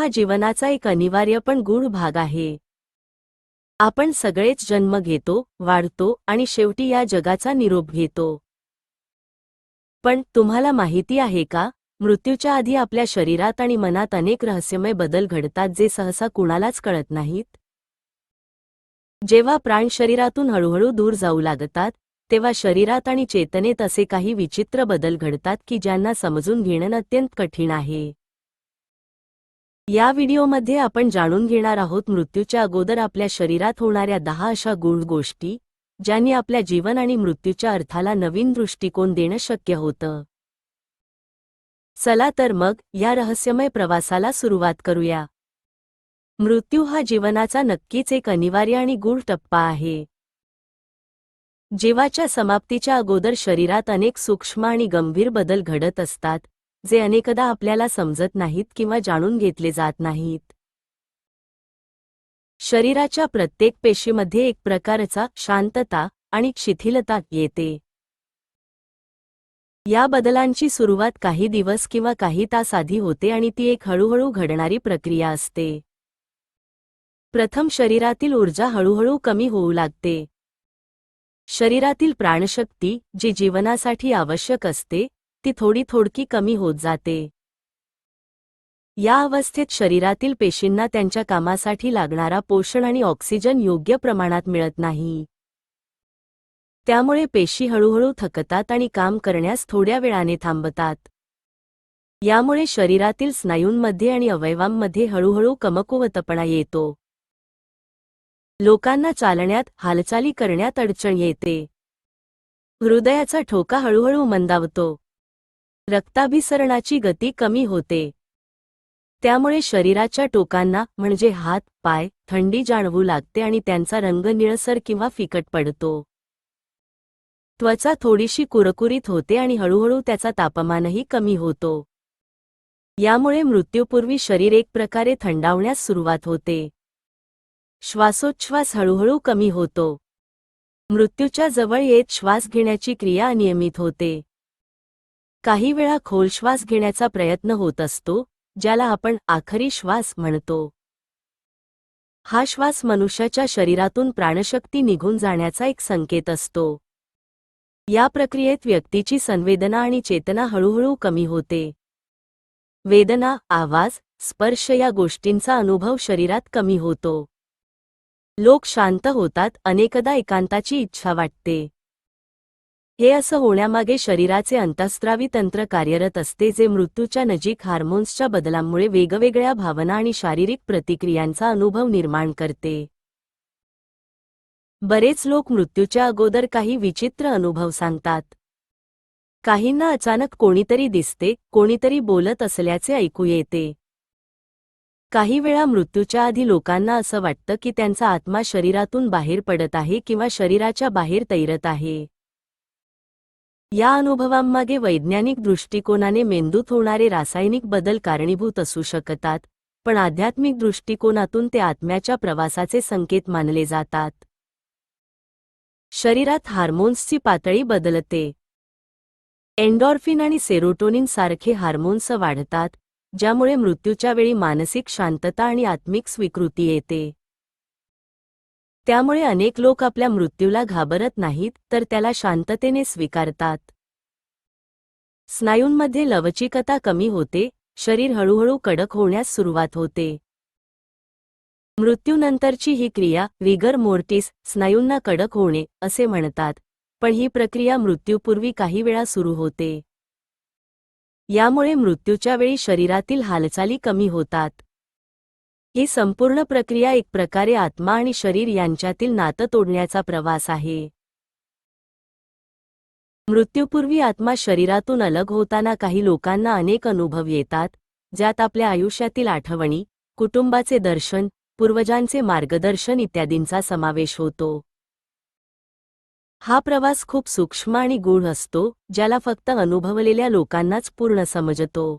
हा जीवनाचा एक अनिवार्य पण गूढ भाग आहे. आपण सगळेच जन्म घेतो वाढतो आणि शेवटी या जगाचा निरोप घेतो. पण तुम्हाला माहिती आहे का मृत्यूच्या आधी आपल्या शरीरात आणि मनात अनेक रहस्यमय बदल घडतात जे सहसा कुणालाच कळत नाहीत? जेव्हा प्राण शरीरातून हळूहळू दूर जाऊ लागतात तेव्हा शरीरात आणि चेतनेत असे काही विचित्र बदल घडतात की ज्यांना समजून घेणं अत्यंत कठीण आहे. या व्हिडिओमध्ये आपण जाणून घेणार आहोत मृत्यूच्या अगोदर आपल्या शरीरात होणाऱ्या दहा अशा गूढ गोष्टी ज्यांनी आपल्या जीवन आणि मृत्यूच्या अर्थाला नवीन दृष्टिकोन देणं शक्य होतं. चला तर मग या रहस्यमय प्रवासाला सुरुवात करूया. मृत्यू हा जीवनाचा नक्कीच एक अनिवार्य आणि गूढ टप्पा आहे. जीवाच्या समाप्तीच्या अगोदर शरीरात अनेक सूक्ष्म आणि गंभीर बदल घडत असतात जे अनेकदा आपल्याला समजत नाहीत किंवा जाणून घेतले जात नाहीत. शरीराच्या प्रत्येक पेशीमध्ये एक प्रकारचा शांतता आणि शिथिलता येते. या बदलांची सुरुवात काही दिवस किंवा काही तास आधी होते आणि ती एक हळूहळू घडणारी प्रक्रिया असते. प्रथम शरीरातील ऊर्जा हळूहळू कमी होऊ लागते. शरीरातील प्राणशक्ती जी जीवनासाठी आवश्यक असते ती थोडी थोडकी कमी होत जाते. या अवस्थेत शरीरातील पेशींना त्यांच्या कामासाठी लागणारा पोषण आणि ऑक्सिजन योग्य प्रमाणात मिळत नाही. त्यामुळे पेशी हळूहळू थकतात आणि काम करण्यास थोड्या वेळाने थांबतात. यामुळे शरीरातील स्नायूंमध्ये आणि अवयवांमध्ये हळूहळू कमकुवतपणा येतो. लोकांना चालण्यात हालचाली करण्यात अडचण येते. हृदयाचा ठोका हळूहळू मंदावतो. रक्ताभिसरणाची गती कमी होते. त्यामुळे शरीराच्या टोकांना म्हणजे हात पाय थंडी जाणवू लागते आणि त्यांचा रंग निळसर किंवा फिकट पडतो. त्वचा थोडीशी कुरकुरीत होते आणि हळूहळू त्याचा तापमानही कमी होतो. यामुळे मृत्यूपूर्वी शरीर एक प्रकारे थंडावण्यास सुरुवात होते. श्वासोच्छ्वास हळूहळू कमी होतो. मृत्यूच्या जवळ येत श्वास घेण्याची क्रिया अनियमित होते. काही वेळा खोल श्वास घेण्याचा प्रयत्न होत असतो ज्याला आपण आखरी श्वास म्हणतो. हा श्वास मनुष्याच्या शरीरातून प्राणशक्ती निघून जाण्याचा एक संकेत असतो. या प्रक्रियेत व्यक्तीची संवेदना आणि चेतना हळूहळू कमी होते. वेदना आवाज स्पर्श या गोष्टींचा अनुभव शरीरात कमी होतो. लोक शांत होतात अनेकदा एकांताची इच्छा वाटते. हे असं होण्यामागे शरीराचे अंतस्त्रावी तंत्र कार्यरत असते जे मृत्यूच्या नजीक हार्मोन्सच्या बदलांमुळे वेगवेगळ्या भावना आणि शारीरिक प्रतिक्रियांचा अनुभव निर्माण करते. बरेच लोक मृत्यूच्या अगोदर काही विचित्र अनुभव सांगतात. काहींना अचानक कोणीतरी दिसते कोणीतरी बोलत असल्याचे ऐकू येते. काही वेळा मृत्यूच्या आधी लोकांना असं वाटतं की त्यांचा आत्मा शरीरातून बाहेर पडत आहे किंवा शरीराच्या बाहेर तैरत आहे. या अनुभवांमागे वैज्ञानिक दृष्टिकोनाने मेंदूत होणारे रासायनिक बदल कारणीभूत असू शकतात पण आध्यात्मिक दृष्टिकोनातून ते आत्म्याच्या प्रवासाचे संकेत मानले जातात. शरीरात हार्मोन्सची पातळी बदलते. एन्डॉर्फिन आणि सेरोटोनिन सारखे हार्मोन्स वाढतात ज्यामुळे मृत्यूच्या वेळी मानसिक शांतता आणि आत्मिक स्वीकृती येते. त्यामुळे अनेक लोक आपल्या मृत्यूला घाबरत नाहीत तर त्याला शांततेने स्वीकारतात. स्नायूंमध्ये लवचिकता कमी होते शरीर हळूहळू कडक होण्यास सुरुवात होते. मृत्यूनंतरची ही क्रिया रिगर मोर्टिस स्नायूंना कडक होणे असे म्हणतात पण ही प्रक्रिया मृत्यूपूर्वी काही वेळा सुरू होते. यामुळे मृत्यूच्या वेळी शरीरातील हालचाली कमी होतात. ही संपूर्ण प्रक्रिया एक प्रकारे आत्मा आणि शरीर यांच्यातील नातं तोडण्याचा प्रवास आहे. मृत्यूपूर्वी आत्मा शरीरातून अलग होताना काही लोकांना अनेक अनुभव येतात ज्यात आपल्या आयुष्यातील आठवणी कुटुंबाचे दर्शन पूर्वजांचे मार्गदर्शन इत्यादींचा समावेश होतो. हा प्रवास खूप सूक्ष्म आणि गूढ असतो ज्याला फक्त अनुभवलेल्या लोकांनाच पूर्ण समजतो.